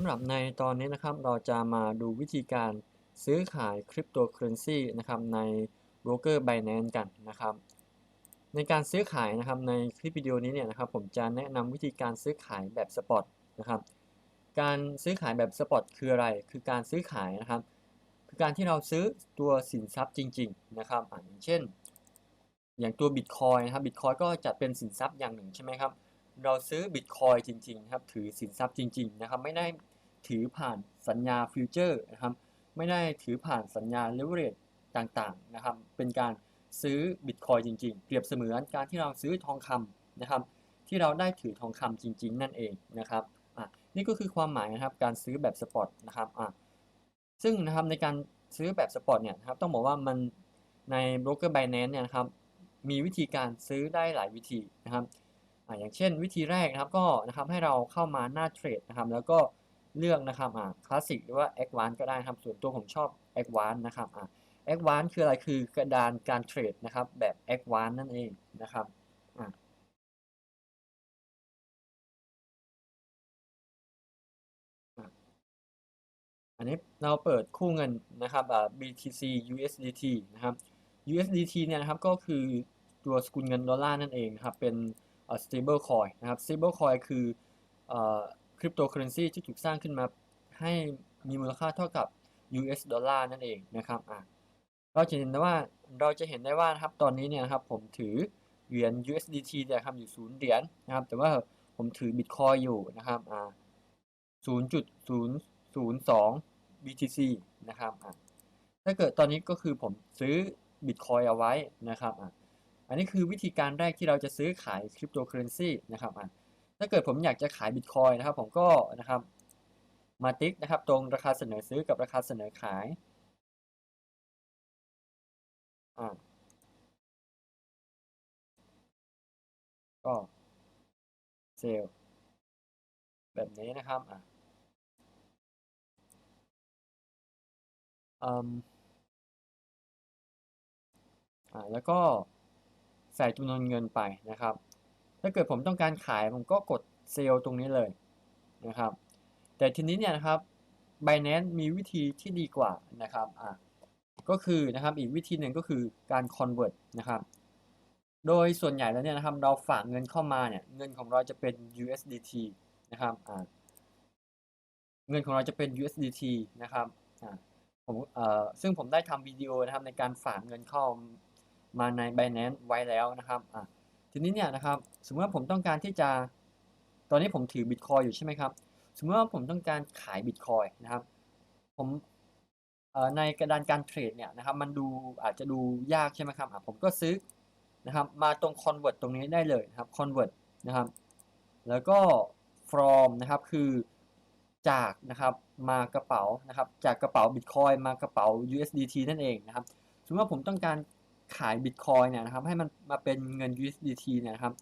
ำหรับในตอนนี้นะครับเราจะมาดูวิธีการซื้อขายคริปโตเคอเรนซีนะครับในโบรกเกอร์ Binance กันนะครับ ในการซื้อขายนะครับในคลิปวิดีโอนี้เนี่ยนะครับผมจะแนะนำวิธีการซื้อขายแบบสปอตนะครับการซื้อขายแบบสปอตคืออะไร คือการซื้อขายนะครับ คือการที่เราซื้อตัวสินทรัพย์จริง ๆ นะครับอย่างเช่น อย่างตัว Bitcoin นะครับ Bitcoin ก็จะเป็นสินทรัพย์อย่างหนึ่งใช่ไหมครับเราซื้อ Bitcoin จริงๆนะครับถือสินทรัพย์จริงๆนะครับไม่ได้ ถือผ่านสัญญาฟิวเจอร์นะครับ ไม่ได้ถือผ่านสัญญาเลเวอเรจต่างๆนะครับ เป็นการซื้อ Bitcoin จริงๆ เปรียบเสมือนการที่เราซื้อทองคำนะครับ ที่เราได้ถือทองคำจริง ๆ นั่นเองนะครับอะนี่ก็คือความหมายนะครับการซื้อแบบสปอตนะครับอะซึ่งนะครับในการซื้อแบบสปอตเนี่ยนะครับต้องบอกว่ามันในโบรกเกอร์ Binance เนี่ยนะครับมีวิธีการซื้อได้หลายวิธีนะครับอ่าอย่างเช่นวิธีแรกนะครับก็นะครับให้เราเข้ามาหน้าเทรดนะครับ แล้วก็ เลือกนะครับอ่าคลาสสิกหรือว่า a d v a n c e ก็ได้ครับส่วนตัวผมชอบ a d v a n c e นะครับอ่า a d v a n c e คืออะไรคือกระดานการเทรดนะครับ แบบ a d v a n c e นั่นเองนะครับอ่าอันนี้เราเปิดคู่เงินนะครับอ่า BTC USDT นะครับ USDT เนี่ยนะครับก็คือตัวสกุลเงินดอลลาร์นั่นเองนะครับ เป็น stable coin นะครับ stable coin คือ คริปโตเคอเรนซีที่ถูกสร้างขึ้นมาให้มีมูลค่าเท่ากับ US ดอลลาร์นั่นเองนะครับอะเราจะเห็นได้ว่าเราจะเห็นได้ว่านะครับตอนนี้เนี่ยนะครับผมถือเหรียญ USDT เนี่ยครับอยู่ศูนย์เหรียญนะครับ แต่ว่าผมถือ Bitcoin อยู่นะครับอ่า0.002 BTC นะครับอะถ้าเกิดตอนนี้ก็คือผมซื้อ Bitcoin เอาไว้นะครับอะอันนี้คือวิธีการแรกที่เราจะซื้อขายคริปโตเคอเรนซีนะครับอะ ถ้าเกิดผมอยากจะขาย Bitcoin นะครับ ผมก็นะครับมาติ๊กนะครับ ตรงราคาเสนอซื้อกับราคาเสนอขายอ่าก็เซลแบบนี้นะครับอะอืมอ่าแล้วก็ใส่จำนวนเงินไปนะครับ ถ้าเกิดผมต้องการขายผมก็กดเซลล์ตรงนี้เลยนะครับ แต่ทีนี้เนี่ยนะครับ Binance มีวิธีที่ดีกว่านะครับอ่าก็คือนะครับอีกวิธีหนึ่งก็คือการ convert นะครับโดยส่วนใหญ่แล้วเนี่ยนะครับเราฝากเงินเข้ามาเนี่ยเงินของเราจะเป็น USDT นะครับอ่าเงินของเราจะเป็น USDT นะครับอ่าผมเอ่อซึ่งผมได้ทำวิดีโอนะครับในการฝากเงินเข้ามาใน Binance ไว้แล้วนะครับอ่า ทีนี้เนี่ยนะครับสมมติว่าผมต้องการที่จะ ตอนนี้ผมถือ Bitcoin อยู่ใช่ไหมครับ สมมติว่าผมต้องการขาย Bitcoin นะครับ ผมในกระดานการเทรดเนี่ยนะครับ มันดูอาจจะดูยากใช่ไหมครับผมก็ซื้อนะครับ มาตรง convert ตรงนี้ได้เลยนะครับ convert นะครับ แล้วก็ from นะครับคือจากนะครับมากระเป๋านะครับ จากกระเป๋า Bitcoin มากระเป๋า USDT นั่นเองนะครับสมมติว่าผมต้องการ ขาย Bitcoin เนี่ยนะครับให้มันมาเป็นเงิน USDT เนี่ยนะครับ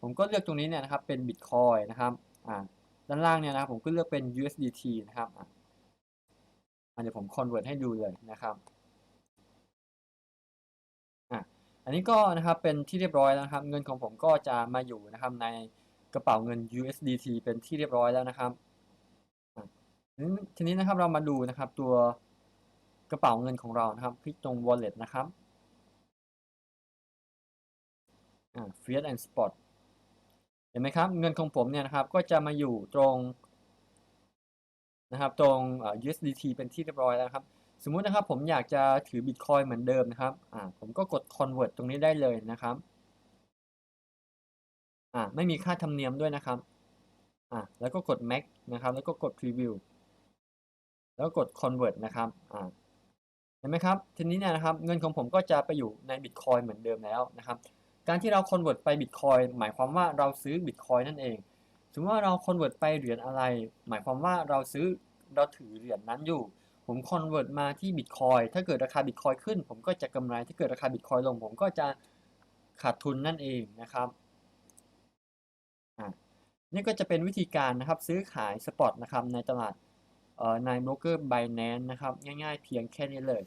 ผมก็เลือกตรงนี้เนี่ยนะครับเป็น Bitcoin นะครับอ่าด้านล่างเนี่ยนะครับผมก็เลือกเป็น USDT นะครับอ่าเดี๋ยวผม convert ให้ดูเลยนะครับอะอันนี้ก็นะครับเป็นที่เรียบร้อยแล้วครับ เงินของผมก็จะมาอยู่นะครับในกระเป๋าเงิน USDT เป็นที่เรียบร้อยแล้วนะครับทีนี้นะครับเรามาดูนะครับตัวกระเป๋าเงินของเรานะครับ คลิกตรง wallet นะครับ อ่า fiat and spot เห็นไหมครับ เงินของผมเนี่ยนะครับ ก็จะมาอยู่ตรงนะครับ ตรง USDT เป็นที่เรียบร้อยแล้วครับ สมมุตินะครับผมอยากจะถือ Bitcoin เหมือนเดิมนะครับอ่าผมก็กด convert ตรงนี้ได้เลยนะครับอ่าไม่มีค่าธรรมเนียมด้วยนะครับอ่าแล้วก็กด max นะครับ แล้วก็กด preview แล้วกด convert นะครับอ่าเห็นไหมครับ ทีนี้เนี่ยนะครับ เงินของผมก็จะไปอยู่ใน Bitcoin เหมือนเดิมแล้วนะครับ การที่เรา convert ไป Bitcoin หมายความว่าเราซื้อ Bitcoin นั่นเองสมมติว่าเรา convert ไปเหรียญอะไร หมายความว่าเราซื้อเราถือเหรียญนั้นอยู่ ผม convert มาที่ Bitcoin ถ้าเกิดราคา Bitcoin ขึ้น ผมก็จะกำไรถ้าเกิดราคา Bitcoin ลง ผมก็จะขาดทุนนั่นเองนะครับอ่านี่ก็จะเป็นวิธีการนะครับซื้อขายสปอตนะครับในตลาดในโบรกเกอร์ Binance นะครับ ง่ายๆเพียงแค่นี้เลย